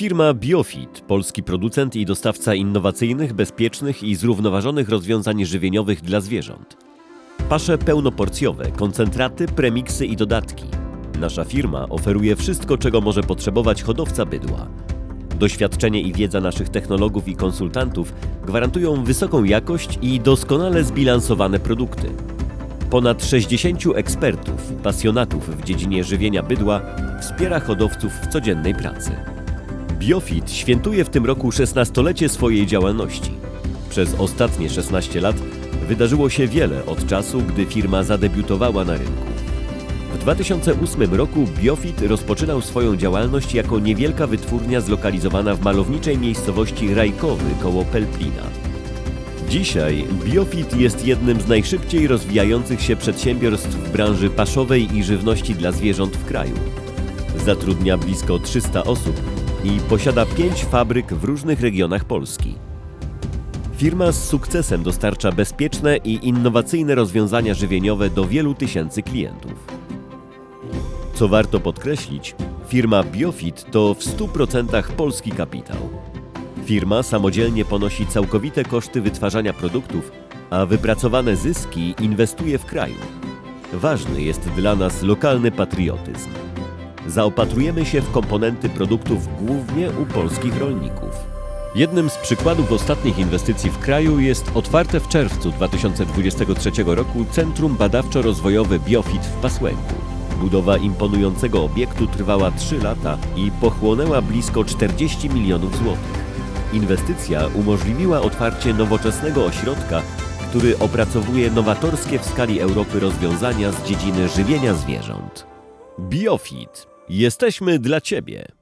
Firma Biofit, polski producent i dostawca innowacyjnych, bezpiecznych i zrównoważonych rozwiązań żywieniowych dla zwierząt. Pasze pełnoporcjowe, koncentraty, premiksy i dodatki. Nasza firma oferuje wszystko, czego może potrzebować hodowca bydła. Doświadczenie i wiedza naszych technologów i konsultantów gwarantują wysoką jakość i doskonale zbilansowane produkty. Ponad 60 ekspertów, pasjonatów w dziedzinie żywienia bydła wspiera hodowców w codziennej pracy. Biofit świętuje w tym roku 16-lecie swojej działalności. Przez ostatnie 16 lat wydarzyło się wiele od czasu, gdy firma zadebiutowała na rynku. W 2008 roku Biofit rozpoczynał swoją działalność jako niewielka wytwórnia zlokalizowana w malowniczej miejscowości Rajkowy koło Pelplina. Dzisiaj Biofit jest jednym z najszybciej rozwijających się przedsiębiorstw w branży paszowej i żywności dla zwierząt w kraju. Zatrudnia blisko 300 osób i posiada 5 fabryk w różnych regionach Polski. Firma z sukcesem dostarcza bezpieczne i innowacyjne rozwiązania żywieniowe do wielu tysięcy klientów. Co warto podkreślić, firma Biofit to w 100% polski kapitał. Firma samodzielnie ponosi całkowite koszty wytwarzania produktów, a wypracowane zyski inwestuje w kraju. Ważny jest dla nas lokalny patriotyzm. Zaopatrujemy się w komponenty produktów głównie u polskich rolników. Jednym z przykładów ostatnich inwestycji w kraju jest otwarte w czerwcu 2023 roku Centrum Badawczo-Rozwojowe Biofit w Pasłęku. Budowa imponującego obiektu trwała 3 lata i pochłonęła blisko 40 milionów złotych. Inwestycja umożliwiła otwarcie nowoczesnego ośrodka, który opracowuje nowatorskie w skali Europy rozwiązania z dziedziny żywienia zwierząt. Biofit. Jesteśmy dla Ciebie.